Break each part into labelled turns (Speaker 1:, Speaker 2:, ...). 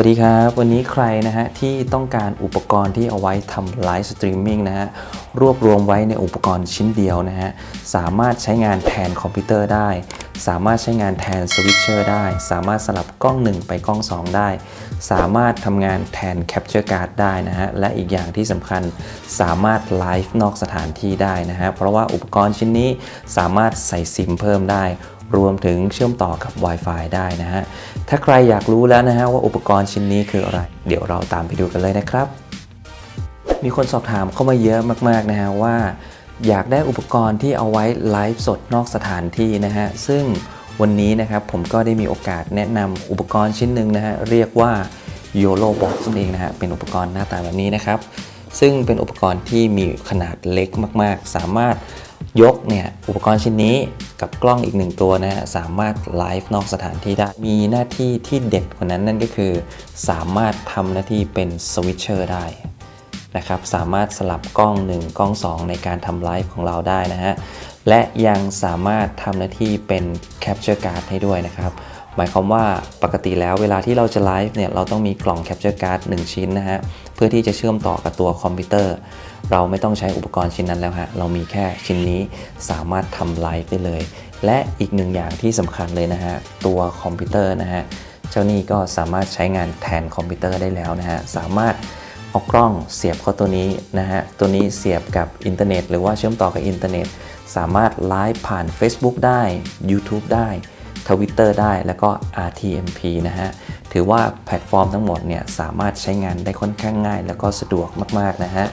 Speaker 1: วัสดีครับ วันนี้ใครนะฮะที่ต้องการอุปกรณ์ที่เอาไว้ทำไลฟ์สตรีมมิ่งนะฮะ รวบรวมไว้ในอุปกรณ์ชิ้นเดียวนะฮะ สามารถใช้งานแทนคอมพิวเตอร์ได้ สามารถใช้งานแทนสวิตเชอร์ได้ สามารถสลับกล้อง 1 ไปกล้อง 2 ได้ สามารถทำงานแทนแคปเจอร์การ์ดได้นะฮะ และอีกอย่างที่สำคัญสามารถไลฟ์นอกสถานที่ได้นะฮะ เพราะว่าอุปกรณ์ชิ้นนี้สามารถใส่ซิมเพิ่มได้รวมถึงเชื่อมต่อกับ Wi-Fi ได้นะฮะ ถ้าใครอยากรู้แล้วนะฮะว่าอุปกรณ์ชิ้นนี้คืออะไร เดี๋ยวเราตามไปดูกันเลยนะครับ มีคนสอบถามเข้ามาเยอะมากๆนะฮะว่าอยากได้อุปกรณ์ที่เอาไว้ไลฟ์สดนอกสถานที่นะฮะซึ่งวันนี้นะครับผมก็ได้มีโอกาสแนะนำอุปกรณ์ชิ้นหนึ่งนะฮะเรียกว่า YOLO Box นั่นเองนะฮะเป็นอุปกรณ์หน้าตาแบบนี้นะครับ ซึ่งเป็นอุปกรณ์ที่มีขนาดเล็กมาก ๆ สามารถยกเนี่ยอุปกรณ์ชิ้นนี้กับกล้องอีกหนึ่งตัวนะฮะสามารถไลฟ์นอกสถานที่ได้ มีหน้าที่ที่เด็ดกว่านั้นนั่นก็คือ สามารถทำหน้าที่เป็นสวิตเชอร์ได้ นะครับสามารถสลับกล้อง 1 กล้อง 2 ในการทำไลฟ์ของเราได้นะฮะและยังสามารถทำหน้าที่เป็น Capture Card ให้ด้วยนะครับหมายความว่าปกติแล้วเวลาที่เราจะไลฟ์เนี่ยเราต้องมีกล่อง Capture Card 1 ชิ้นนะฮะเพื่อที่จะเชื่อมต่อกับตัวคอมพิวเตอร์ เราไม่ต้องใช้อุปกรณ์ชิ้นนั้นแล้วฮะเรามีแค่ชิ้นนี้สามารถทำไลฟ์ได้เลย และอีกหนึ่งอย่างที่สำคัญเลยนะฮะตัวคอมพิวเตอร์นะฮะเจ้านี่ก็สามารถใช้งานแทนคอมพิวเตอร์ได้แล้วนะฮะสามารถ เอากล้องเสียบเข้าตัวนี้นะฮะ ตัวนี้เสียบกับอินเทอร์เน็ตหรือว่าเชื่อมต่อกับอินเทอร์เน็ต สามารถไลฟ์ผ่าน Facebook ได้ YouTube ได้ Twitter ได้แล้วก็ RTMP นะฮะ ถือว่าแพลตฟอร์มทั้งหมดเนี่ยสามารถใช้งานได้ค่อนข้างง่าย แล้วก็สะดวกมาก ๆ นะฮะ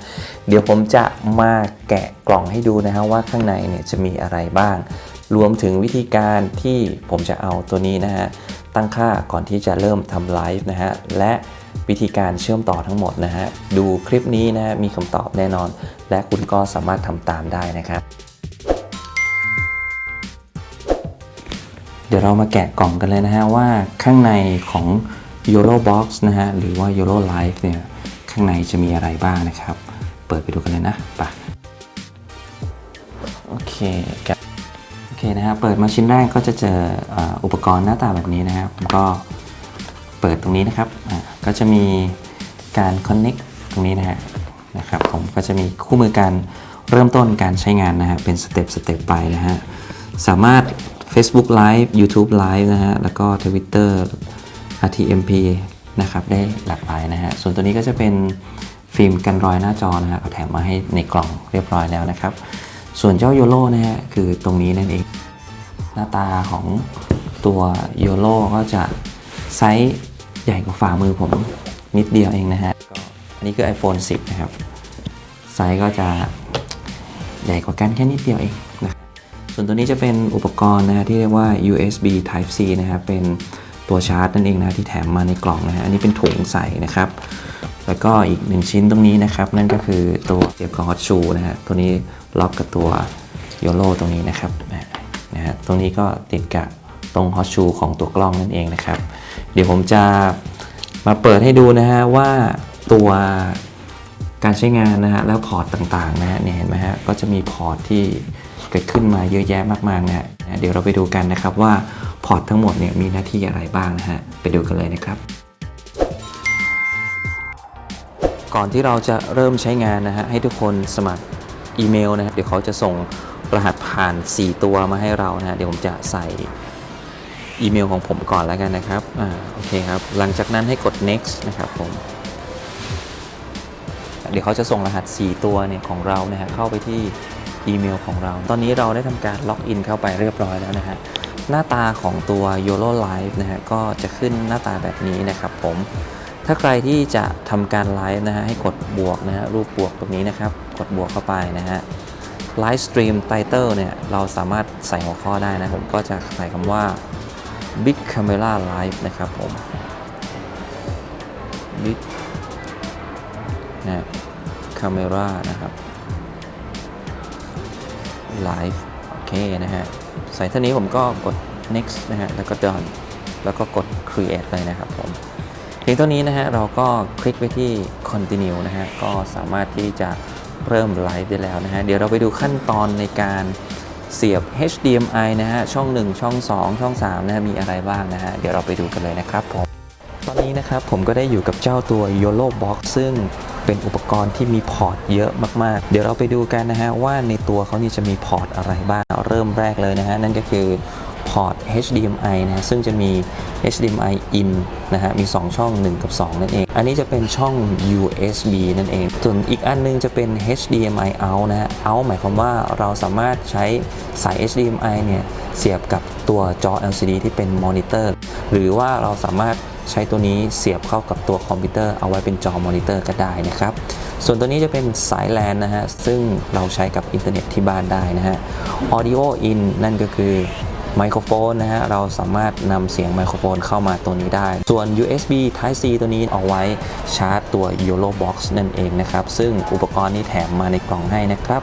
Speaker 1: เดี๋ยวผมจะมาแกะกล่องให้ดูนะฮะว่าข้างในเนี่ยจะมีอะไรบ้าง รวมถึงวิธีการที่ผมจะเอาตัวนี้นะฮะ ตั้งค่าก่อนที่จะเริ่มทำไลฟ์นะฮะ และวิธีการเชื่อมต่อทั้งหมดนะฮะ ดูคลิปนี้นะฮะมีคำตอบแน่นอน และคุณก็สามารถทำตามได้นะครับ เดี๋ยวเรามาแกะกล่องกันเลยนะฮะว่าข้างในของ YOLO Box นะฮะ หรือว่า YOLO Life เนี่ย ข้างในจะมีอะไรบ้างนะครับ เปิดไปดูกันเลยนะไปโอเคแกะ คนะฮะเปิดมาชิ้นแรกก็จะเจออุปกรณ์หน้าตาแบบนี้นะครับผมก็เปิดตรงนี้นะครับก็จะมีการ connect ตรงนี้นะฮะนะครับผมก็จะมีคู่มือการเริ่มต้นการใช้งานนะฮะเป็นสเต็ปสเต็ปไปนะฮะสามารถ Facebook Live YouTube Live นะฮะแล้วก็ Twitter RTMP นะครับได้หลากหลายนะฮะส่วนตัวนี้ก็จะเป็นฟิล์มกันรอยหน้าจอนะฮะแถมมาให้ในกล่องเรียบร้อยแล้วนะครับ ส่วนเจ้าโยโ o นะฮะคือตรงนี้นั่นเอง หน้าตาของตัวโยโ o ก็จะไซส์ใหญ่กว่าฝ่ามือผมนิดเดียวเองนะฮะก็อันนี้คือ iPhone 10 นะครับ ไซส์ก็จะใหญ่กว่ากันแค่นิดเดียวเองนะครับส่วนตัวนี้จะเป็นอุปกรณ์นะฮะที่เรียกว่า USB Type C นะครับเป็นตัวชาร์จนั่นเองนะที่แถมมาในกล่องนะฮะอันนี้เป็นถุงใส่นะครับ แล้วก็อีกหนึ่งชิ้นตรงนี้นะครับ นั่นก็คือตัวเสียบของฮอตชูนะฮะตัวนี้ล็อกกับตัวโยโ o ตรงนี้นะครับนะฮะตรงนี้ก็ติดกับตรงฮอตชูของตัวกล้องนั่นเองนะครับ เดี๋ยวผมจะมาเปิดให้ดูนะฮะว่าตัวการใช้งานนะฮะแล้วพอร์ตต่างๆนะฮะเนี่ยเห็นไหมฮะก็จะมีพอร์ตที่เกิดขึ้นมาเยอะแยะมากๆนะฮะเดี๋ยวเราไปดูกันนะครับว่าพอร์ตทั้งหมดเนี่ยมีหน้าที่อะไรบ้างนะฮะไปดูกันเลยนะครับ ก่อนที่เราจะเริ่มใช้งานนะฮะให้ทุกคนสมัครอีเมลนะฮะเดี๋ยวเขาจะส่งรหัสผ่าน 4 ตัวมาให้เรานะฮะเดี๋ยวผมจะใส่อีเมลของผมก่อนแล้วกันนะครับอ่าโอเคครับ หลังจากนั้นให้กด next นะครับผม เดี๋ยวเขาจะส่งรหัส 4 ตัวเนี่ยของเรานะฮะเข้าไปที่อีเมลของเรา ตอนนี้เราได้ทำการล็อกอินเข้าไปเรียบร้อยแล้วนะฮะ หน้าตาของตัว YOLO Live นะฮะก็จะขึ้นหน้าตาแบบนี้นะครับผม ถ้าใครที่จะทำการไลฟ์นะฮะให้กดบวกนะฮะรูปบวกตรงนี้นะครับ กดบวกเข้าไปนะฮะไลฟ์สตรีมไตเติลเนี่ยเราสามารถใส่หัวข้อได้นะ ผมก็จะใส่คำว่า Big Camera Live นะครับผม Big นะ Camera นะครับ Live โอเคนะฮะ ใส่เท่านี้ผมก็กด next นะฮะ แล้วก็ done แล้วก็กด create เลยนะครับผม เพียงเท่านี้นะฮะเราก็คลิกไปที่ continue นะฮะก็สามารถที่จะเริ่มไลฟ์ได้แล้วนะฮะเดี๋ยวเราไปดูขั้นตอนในการเสียบ HDMI นะฮะช่อง 1 ช่อง 2 ช่อง3นะฮะมีอะไรบ้างนะฮะเดี๋ยวเราไปดูกันเลยนะครับผมตอนอนนี้นะครับผมก็ได้อยู่กับเจ้าตัว YOLO Box ซึ่งเป็นอุปกรณ์ที่มีพอร์ตเยอะมาก ๆ เดี๋ยวเราไปดูกันนะฮะว่าในตัวเขานี่จะมีพอร์ตอะไรบ้าง เริ่มแรกเลยนะฮะนั่นก็คือ พอร์ต HDMI นะฮะซึ่งจะมี HDMI in นะฮะมี 2 ช่อง 1 กับ 2 นั่นเอง อันนี้จะเป็นช่อง USB นั่นเอง ส่วนอีกอันนึงจะเป็น HDMI out นะฮะ out หมายความว่าเราสามารถใช้สาย HDMI เนี่ยเสียบกับตัวจอ LCD ที่เป็นมอนิเตอร์หรือว่าเราสามารถใช้ตัวนี้เสียบเข้ากับตัวคอมพิวเตอร์เอาไว้เป็นจอมอนิเตอร์ก็ได้นะครับ ส่วนตัวนี้จะเป็นสายแลนนะฮะ ซึ่งเราใช้กับอินเทอร์เน็ตที่บ้านได้นะฮะ Audio in นั่นก็คือ ไมโครโฟนนะฮะเราสามารถนำเสียงไมโครโฟนเข้ามาตัวนี้ได้ ส่วน USB Type C ตัวนี้เอาไว้ชาร์จตัว YOLO Box นั่นเองนะครับ ซึ่งอุปกรณ์นี้แถมมาในกล่องให้นะครับ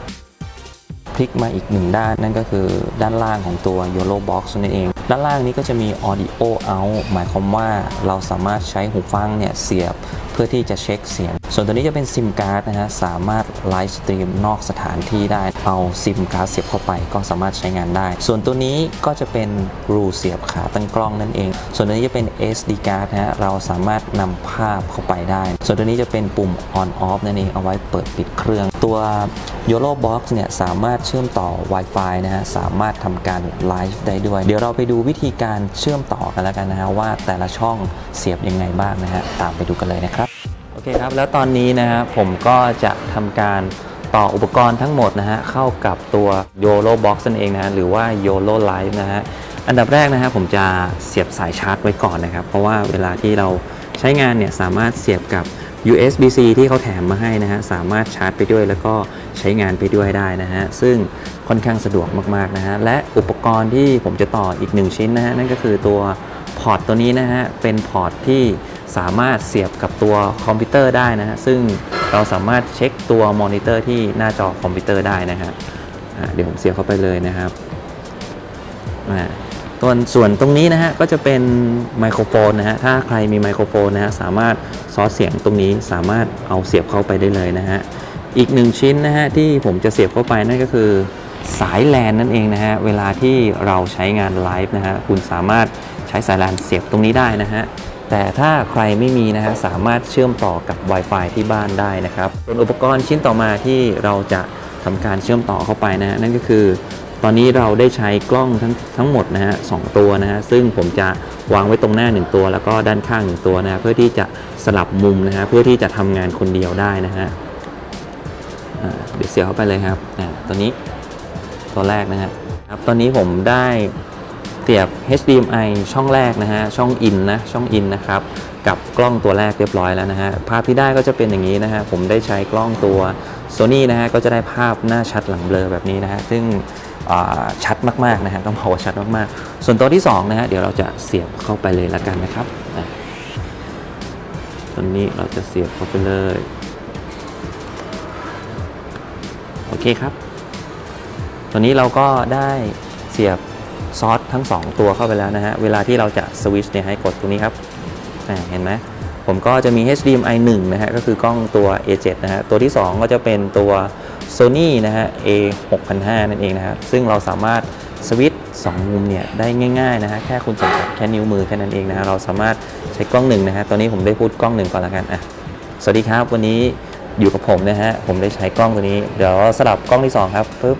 Speaker 1: พลิกมาอีกหนึ่งด้านนั่นก็คือด้านล่างของตัว YOLO Box นั่นเอง ด้านล่างนี้ก็จะมี Audio Out หมายความว่าเราสามารถใช้หูฟังเนี่ยเสียบเพื่อที่จะเช็คเสียง ส่วนตัวนี้จะเป็นซิมการ์ดนะฮะสามารถไลฟ์สตรีมนอกสถานที่ได้ เอาซิมการ์ดเสียบเข้าไปก็สามารถใช้งานได้ ส่วนตัวนี้ก็จะเป็นรูเสียบขาตั้งกล้องนั่นเอง ส่วนตัวนี้จะเป็น SD card นะฮะเราสามารถนำภาพเข้าไปได้ ส่วนตัวนี้จะเป็นปุ่ม on off นั่นเองเอาไว้เปิดปิดเครื่อง ตัว YOLO Box เนี่ยสามารถเชื่อมต่อ Wi-Fi นะฮะสามารถทำการไลฟ์ได้ด้วย เดี๋ยวเราไปดูวิธีการเชื่อมต่อกันแล้วกันนะฮะว่าแต่ละช่องเสียบยังไงบ้างนะฮะตามไปดูกันเลยนะครับ อเคครับ แล้วตอนนี้นะฮะผมก็จะทำการต่ออุปกรณ์ทั้งหมดนะฮะเข้ากับตัว YOLO Box นั่นเองนะฮะหรือว่า YOLO Live นะฮะอันดับแรกนะฮะผมจะเสียบสายชาร์จไว้ก่อนนะครับ เพราะว่าเวลาที่เราใช้งานเนี่ยสามารถเสียบกับ USB-C ที่เขาแถมมาให้นะฮะสามารถชาร์จไปด้วยแล้วก็ใช้งานไปด้วยได้นะฮะซึ่งค่อนข้างสะดวกมากๆนะฮะและอุปกรณ์ที่ผมจะต่ออีกหนึ่งชิ้นนะฮะนั่นก็คือตัวพอร์ตตัวนี้นะฮะเป็นพอร์ตที่ สามารถเสียบกับตัวคอมพิวเตอร์ได้นะฮะซึ่งเราสามารถเช็คตัวมอนิเตอร์ที่หน้าจอคอมพิวเตอร์ได้นะฮะเดี๋ยวผมเสียบเข้าไปเลยนะครับอ่าส่วส่วนตรงนี้นะฮะก็จะเป็นไมโครโฟนนะฮะถ้าใครมีไมโครโฟนนะฮะสามารถซอสเสียงตรงนี้สามารถเอาเสียบเข้าไปได้เลยนะฮะอีกหนึ่งชิ้นนะฮะที่ผมจะเสียบเข้าไปนั่นก็คือสายแลนนั่นเองนะฮะเวลาที่เราใช้งานไลฟ์นะฮะคุณสามารถใช้สายแลนเสียบตรงนี้ได้นะฮะ แต่ถ้าใครไม่มีนะฮะสามารถเชื่อมต่อกับ Wi-Fi ที่บ้านได้นะครับส่วนอุปกรณ์ชิ้นต่อมาที่เราจะทำการเชื่อมต่อเข้าไปนะฮะนั่นก็คือ ตอนนี้เราได้ใช้กล้องทั้งทั้งหมดนะฮะสองตัวนะฮะซึ่งผมจะวางไว้ตรงหน้า 1 ตัว แล้วก็ด้านข้าง 1 ตัวนะฮะเพื่อที่จะสลับมุมนะฮะเพื่อที่จะทำงานคนเดียวได้นะฮะเดี๋ยวเสียบเข้าไปเลยครับอ่าตัวนี้ตัวแรกนะฮะครับตอนนี้ผมได้ เสียบ HDMI ช่องแรกนะฮะช่อง in นะช่อง in นะครับกับกล้องตัวแรกเรียบร้อยแล้วนะฮะภาพที่ได้ก็จะเป็นอย่างนี้นะฮะผมได้ใช้กล้องตัว Sony นะฮะก็จะได้ภาพหน้าชัดหลังเบลอแบบนี้นะฮะซึ่งชัดมากๆนะฮะต้องบอกว่าชัดมากๆ ส่วนตัวที่2นะฮะเดี๋ยวเราจะเสียบเข้าไปเลยละกันนะครับตัวนี้เราจะเสียบเข้าไปเลยโอเคครับตัวนี้เราก็ได้เสียบ ซอสทั้ง 2 ตัวเข้าไปแล้วนะฮะ เวลาที่เราจะสวิตช์เนี่ยให้กดตรงนี้ครับเห็นไหมผมก็จะมี HDMI 1 นะฮะ ก็คือกล้องตัว A7 นะฮะ ตัวที่ 2 ก็จะเป็นตัว Sony นะฮะ A 6005นั่นเองนะครับ ซึ่งเราสามารถสวิตช์2มุมเนี่ยได้ง่ายๆนะฮะ แค่คุณสัมผัสแค่นิ้วมือแค่นั้นเองนะฮะ เราสามารถใช้กล้องหนึ่งนะฮะ ตอนนี้ผมได้พูดกล้องหนึ่งก่อนละกันอะ สวัสดีครับ วันนี้อยู่กับผมนะฮะ ผมได้ใช้กล้องตัวนี้ เดี๋ยวสลับกล้องที่สองครับปึ๊บ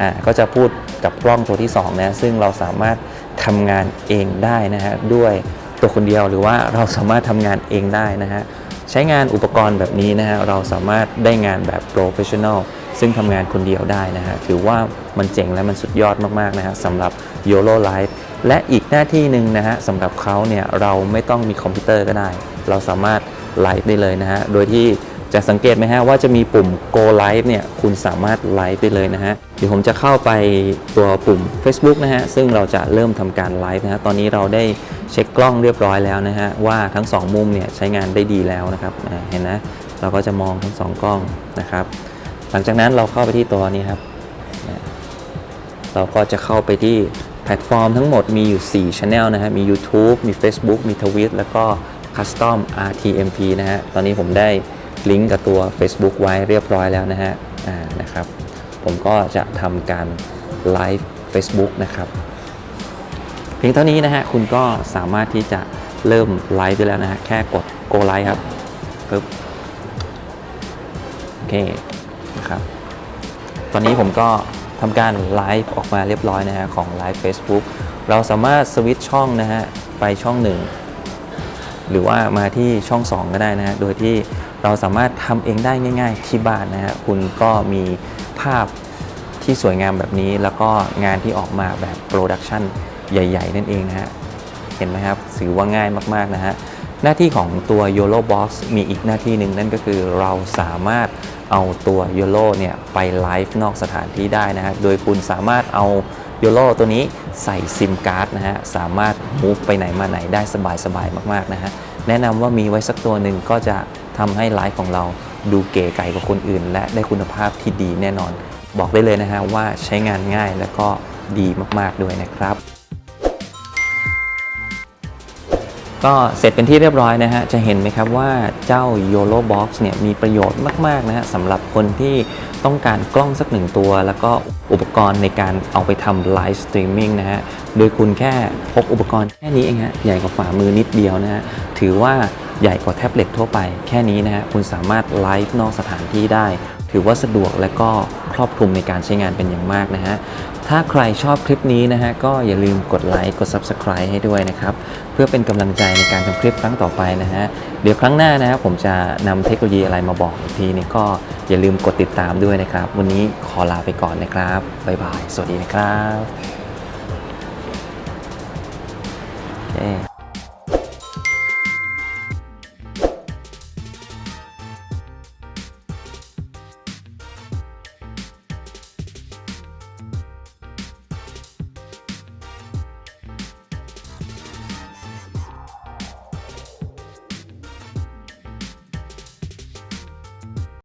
Speaker 1: อ่า ก็จะพูด กับกล้องตัวที่สองนะซึ่งเราสามารถทำงานเองได้นะฮะด้วยตัวคนเดียวหรือว่าเราสามารถทำงานเองได้นะฮะใช้งานอุปกรณ์แบบนี้นะฮะเราสามารถได้งานแบบโปรเฟชชั่นอลซึ่งทำงานคนเดียวได้นะฮะถือว่ามันเจ๋งและมันสุดยอดมากๆนะฮะสำหรับ YOLO Live และอีกหน้าที่หนึ่งนะฮะสำหรับเขาเนี่ยเราไม่ต้องมีคอมพิวเตอร์ก็ได้ เราสามารถไลฟ์ได้เลยนะฮะโดยที่ จะสังเกตไหมฮะว่าจะมีปุ่ม Go Live เนี่ยคุณสามารถไลฟ์ได้เลยนะฮะเดี๋ยวผมจะเข้าไปตัวปุ่ม Facebook นะฮะซึ่งเราจะเริ่มทำการไลฟ์นะฮะตอนนี้เราได้เช็คกล้องเรียบร้อยแล้วนะฮะว่าทั้งสองมุมเนี่ยใช้งานได้ดีแล้วนะครับเห็นนะเราก็จะมองทั้งสองกล้องนะครับหลังจากนั้นเราเข้าไปที่ตัวนี้ครับเราก็จะเข้าไปที่แพลตฟอร์มทั้งหมดมีอยู่ 4 Channel นะฮะ มี YouTube มี Facebook มี Twitch แล้วก็ Custom RTMP นะฮะ ตอนนี้ผมได้ ลิงก์กับตัว Facebook ไว้เรียบร้อยแล้วนะฮะอ่านะครับ ผมก็จะทำการไลฟ์ Facebook นะครับเพียงเท่านี้นะฮะคุณก็สามารถที่จะเริ่มไลฟ์ได้แล้วนะฮะแค่กด go ไลฟ์ครับปึ๊บโอเคนะครับตอนนี้ผมก็ทำการไลฟ์ออกมาเรียบร้อยนะฮะของไลฟ์ Facebook เราสามารถสวิตช์ช่องนะฮะไปช่องหนึ่งหรือว่ามาที่ช่อง 2 ก็ได้นะฮะโดยที่ เราสามารถทำเองได้ง่าย ๆ ที่บ้านนะฮะคุณก็มีภาพที่สวยงามแบบนี้ แล้วก็งานที่ออกมาแบบโปรดักชันใหญ่ ๆ นั่นเองนะฮะเห็นไหมครับถือว่าง่ายมากๆนะฮะหน้าที่ของตัว YOLO Box มีอีกหน้าที่หนึ่งนั่นก็คือเราสามารถเอาตัว YOLO เนี่ยไปไลฟ์นอกสถานที่ได้นะฮะโดยคุณสามารถเอา YOLO ตัวนี้ใส่ซิมการ์ดนะฮะสามารถมูฟไปไหนมาไหนได้สบายๆมากๆนะฮะแนะนำว่ามีไว้สักตัวหนึ่งก็จะ ทำให้ไลฟ์ของเราดูเก๋ไก่กว่าคนอื่น และได้คุณภาพที่ดีแน่นอน บอกได้เลยนะฮะว่าใช้งานง่ายและก็ดีมากๆด้วยนะครับ ก็เสร็จเป็นที่เรียบร้อยนะฮะ จะเห็นไหมครับว่าเจ้า YOLO Box เนี่ยมีประโยชน์มาก ๆ นะฮะสำหรับคนที่ต้องการกล้องสักหนึ่งตัว แล้วก็อุปกรณ์ในการเอาไปทำไลฟ์สตรีมมิ่งนะฮะ โดยคุณแค่พกอุปกรณ์แค่นี้เองฮะ ใหญ่กว่าฝ่ามือนิดเดียวนะฮะ ถือว่า ใหญ่กว่าแท็บเล็ตทั่วไป แค่นี้นะฮะคุณสามารถไลฟ์นอกสถานที่ได้ ถือว่าสะดวกและก็ครอบคลุมในการใช้งานเป็นอย่างมากนะฮะถ้าใครชอบคลิปนี้นะฮะก็อย่าลืมกดไลค์กด Subscribe ให้ด้วยนะครับเพื่อเป็นกำลังใจในการทำคลิปครั้งต่อไปนะฮะเดี๋ยวครั้งหน้านะฮะผมจะนำเทคโนโลยีอะไรมาบอกอีกทีนี้ก็อย่าลืมกดติดตามด้วยนะครับ วันนี้ขอลาไปก่อนนะครับบ๊ายบาย สวัสดีนะครับเย้